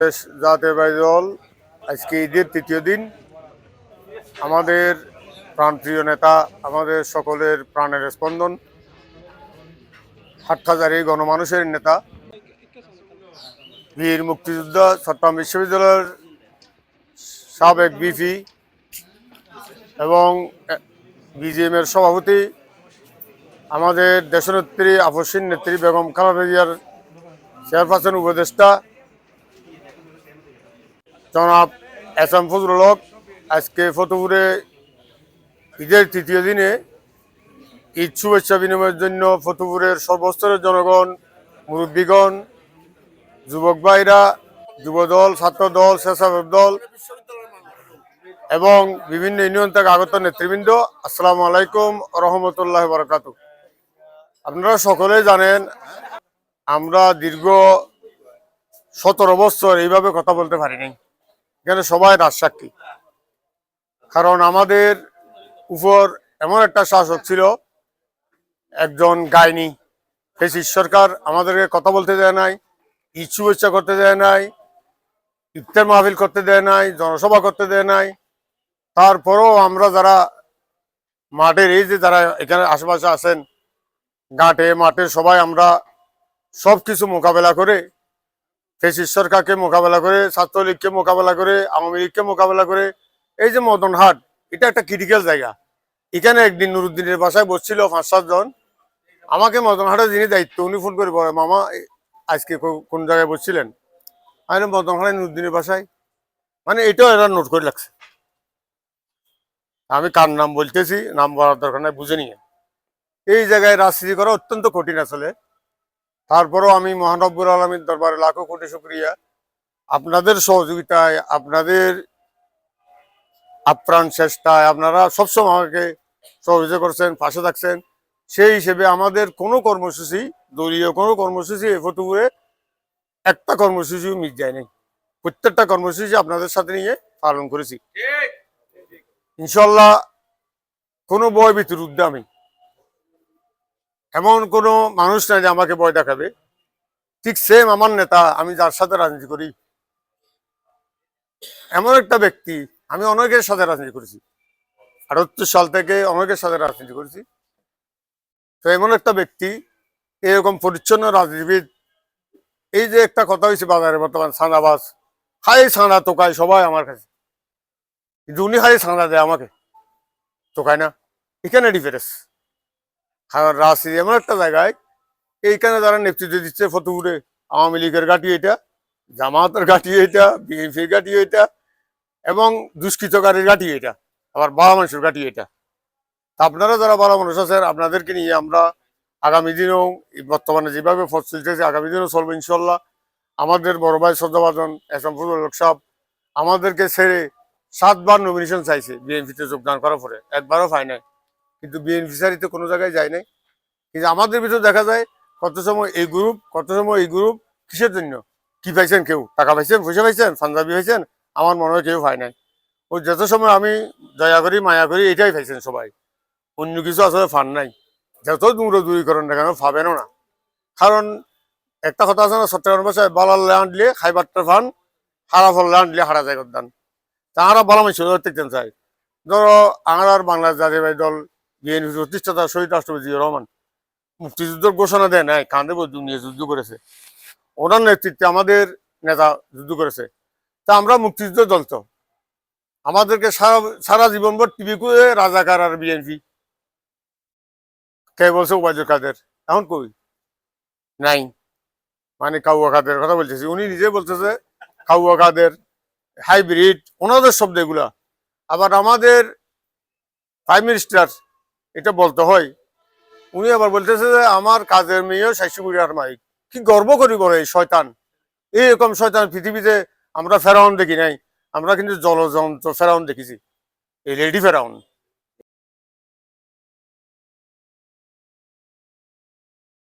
দেশ জাতীয়বাদী দল, আজকে ঈদের তৃতীয় দিন। আমাদের প্রাণপ্রিয় নেতা, আমাদের সকলের প্রাণের স্পন্দন। হাটহাজারি গণমানুষের নেতা। বীর মুক্তিযোদ্ধা, চট্টগ্রাম বিশ্ববিদ্যালয়ের সাবেক বিপি এবং বিজিএম এর সভাপতি, আমাদের দেশনেত্রী আপসীন নেত্রী বেগম খালেদা জিয়ার চেয়ারপারসন উপদেষ্টা জনাব এস এম হক, আজকে ফতুপুরে ঈদের তৃতীয় দিনে ঈদ শুভেচ্ছা বিনিময়ের জন্য ফতুপুরের সর্বস্তরের জনগণ, মুরব্বীগণ, যুবক ভাইরা যুবদল ছাত্রদল স্বেচ্ছাসেবক দল এবং বিভিন্ন ইউনিয়ন থেকে আগত নেতৃবৃন্দ, আসসালামু আলাইকুম রহমতুল্লাহ বরকাত আপনারা সকলে জানেন, আমরা দীর্ঘ সতেরো বছর এইভাবে কথা বলতে পারিনি। এখানে সবাই রাজসাক্ষী। কারণ আমাদের উপর এমন একটা শাসক ছিল, একজন গায়নি ফেসিস সরকার আমাদেরকে কথা বলতে দেয় নাই ঈদ শুভেচ্ছা করতে দেয় নাই, ইফতার মাহফিল করতে দেয় নাই, জনসভা করতে দেয় নাই। তারপরেও আমরা যারা মাঠের এই যে যারা এখানে আশেপাশে আছেন, ঘাটে, মাঠে সবাই আমরা সব কিছু মোকাবেলা করে ফেসিস সরকারকে মোকাবেলা করে, ছাত্রলীগকে মোকাবেলা করে, আওয়ামী লীগকে মোকাবেলা করে, এই যে মদনহাট এটা একটা ক্রিটিক্যাল জায়গা। এখানে একদিন নুরুদ্দিনের বাসায় বসছিল পাঁচ সাতজন আমাকে মদনহাটের যিনি দায়িত্ব, উনি ফোন করে বলে, মামা আজকে কোন জায়গায় বসছিলেন? আমি মদনহাটে নুরুদ্দিনের বাসায়। মানে এটাও এরা নোট করে লাগছে আমি কার নাম বলতেছি, নাম বলার দরকার নাই, বুঝে নিয়ে। এই জায়গায় রাজনীতি করা অত্যন্ত কঠিন আসলে। তারপরেও আমি মহানব্বুর আলমীর দরবারে লাখো কোটি শুক্রিয়া। আপনাদের সহযোগিতায় আপনাদের আপ্রাণ চেষ্টায় আপনারা সবসময় আমাকে সহযোগিতা করছেন পাশে থাকছেন। সেই হিসেবে আমাদের কোনো কর্মসূচি দলীয় কোনো কর্মসূচি এ ফতুপুরে একটা কর্মসূচিও মিট যায় নাই প্রত্যেকটা কর্মসূচি আপনাদের সাথে নিয়ে পালন করেছি। ইনশাল্লাহ কোনো বয় ভীতির উদ্যে আমি এমন কোনো মানুষ নাই যে আমাকে ভয় দেখাবে। ঠিক সেম আমার নেতা, আমি যার সাথে রাজনীতি করি। এমন একটা ব্যক্তি, আমি অনেকের সাথে রাজনীতি করেছি। আটাত্তর সাল থেকে অনেকের সাথে রাজনীতি করেছি। তো এমন একটা ব্যক্তি, এরকম পরিচ্ছন্ন রাজনীতিবিদ, এই যে একটা কথা হয়েছে বাজারে বর্তমান সাঁদাবাজ হাই সাঁদা তোকায়, সবাই আমার কাছে। কিন্তু উনি হাই সাঁদা দেয় আমাকে। তোকায় না। এখানে ডিফারেন্স রাজনীতি এমন একটা জায়গায়। এইখানে যারা নেতৃত্ব দিচ্ছে ফতুপুরে, আওয়ামী লীগের গাটি এটা, জামাতের গাটি এটা, বিএনপির গাটি এটা, এবং দুষ্কৃতকারীর গাটি এটা, আবার বাবা মানুষের গাটি এটা। আপনারা যারা বাবা মানুষ আছেন, আপনাদেরকে নিয়ে আমরা আগামী দিনেও বর্তমানে যেভাবে পথ চলতেছে, আগামী দিনেও চলবে ইনশাল্লাহ আমাদের বড় ভাই শ্রদ্ধাভাজন এস এম ফজল সাহেব, আমাদেরকে ছেড়ে সাতবার নমিনেশন চাইছে, বিএনপিতে যোগদান করার পরে, একবারও নাই। কিন্তু বিএনপি সারিতে কোনো জায়গায় যায় নাই। কিন্তু আমাদের ভিতরে দেখা যায়, কত সময় এই গ্রুপ কত সময় এই গ্রুপ কিসের জন্য? কি পাইছেন কেউ? টাকা পাইছেন? পয়সা পাইছেন? পাঞ্জাবি পাইছেন? আমার মনে হয় কেউ পায় নাই। ও যত সময় আমি দয়া করি, মায়া করি, এটাই পাইছেন সবাই। অন্য কিছু আসলে ফান নাই। যত দূর দূরীকরণ না কেন পাবেনও না। কারণ একটা কথা আছে না, চট্টগ্রাম ভাষায় বালার লিয়ে খাইবারটা ফান হারা ফল লিয়ে হারা যায় করদান তাহারা বালা মানুষ দেখতেন চাই ধরো আর বাংলাদেশ জাতীয় দল বিএনপি প্রতিষ্ঠাতা শহীদ রাষ্ট্রপতি রহমান মুক্তিযুদ্ধের ঘোষণা দেয় নাই কান্দে নিয়ে যুদ্ধ করেছে। ওনার নেতৃত্বে আমাদের নেতা যুদ্ধ করেছে। তা আমরা মুক্তিযুদ্ধ দল তো। আমাদেরকে সারা সারা জীবনভর টিভি করে রাজাকার আর বিএনপি। কে বলছে? উবায়দুল কাদের। এখন কই? নাই। মানে কাউয়া কাদের কথা বলতেছি। উনি নিজে বলতেছে, কাউয়া কাদের, হাইব্রিড, ওনাদের শব্দ এগুলা। আবার আমাদের প্রাইম মিনিস্টার এটা বলতে হয়। উনি আবার বলতেছে যে, আমার কাজের মেয়েও শাইশু বুড়িয়ার মাইক। কি গর্ব করি বলে এই শয়তান। এইরকম শয়তান পৃথিবীতে আমরা ফেরাউন দেখি নাই। আমরা কিন্তু জলযন্ত্র ফেরাউন দেখেছি। এই লেডি ফেরাউন।